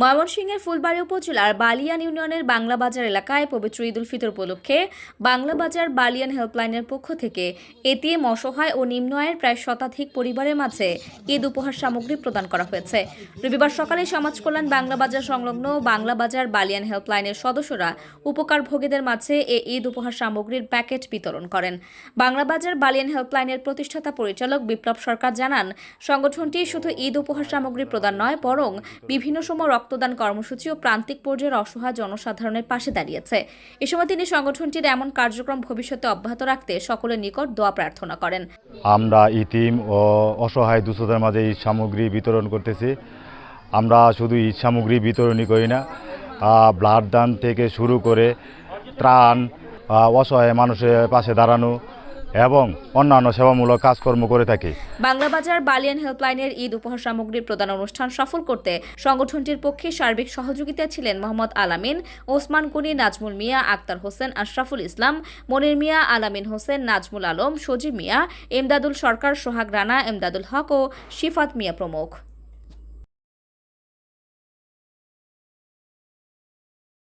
ময়মনসিংহের ফুলবাড়ি উপজেলার বালিয়ান ইউনিয়নের বাংলা বাজার এলাকায় পবিত্র ঈদ উল ফিতর উপলক্ষে বাংলা বাজার বালিয়ান হেল্পলাইনের পক্ষ থেকে এটিএম অসহায় ও নিম্ন আয়ের প্রায় শতাধিক পরিবারের মাঝে ঈদ উপহার সামগ্রী প্রদান করা হয়েছে। রবিবার সকালে সমাজ কল্যাণ বাংলা বাজার সংলগ্ন বাংলা বাজার বালিয়ান হেল্পলাইনের সদস্যরা উপকার ভোগীদের মাঝে এ ঈদ উপহার সামগ্রীর প্যাকেট বিতরণ করেন। বাংলা বাজার বালিয়ান হেল্পলাইনের প্রতিষ্ঠাতা পরিচালক বিপ্লব সরকার জানান, সংগঠনটি শুধু ঈদ উপহার সামগ্রী প্রদান নয়, বরং বিভিন্ন সময় রক্তদান কর্মসূচি ও প্রান্তিক পর্যায়ের অসহায় জনসাধারণের পাশে দাঁড়িয়েছে। এ সময় তিনি সংগঠনটির এমন কার্যক্রম ভবিষ্যতে অব্যাহত রাখতে সকলের নিকট দোয়া প্রার্থনা করেন। আমরা ইতিম ও অসহায় দুস্থদের মাঝে ঈদ সামগ্রী বিতরণ করতেছি। আমরা শুধু ঈদ সামগ্রী বিতরণই করি না ব্লাড দান থেকে শুরু করে ত্রাণ অসহায় মানুষের পাশে দাঁড়ানো এবং অন্যান্য সেবামূলক কাজকর্ম করে থাকি। বাংলা বাজার বালিয়ান হেল্পলাইনের ঈদ উপহার সামগ্রী প্রদান অনুষ্ঠান সফল করতে সংগঠনটির পক্ষে সার্বিক সহযোগিতা ছিলেন মোহাম্মদ আলামিন, ওসমান কুনি নাজমুল মিয়া, আক্তার হোসেন, আশরাফুল ইসলাম, মনির মিয়া, আলামিন হোসেন, নাজমুল আলম, সজীব মিয়া, এমদাদুল সরকার, সোহাগ রানা, এমদাদুল হক ও শিফাত মিয়া প্রমুখ।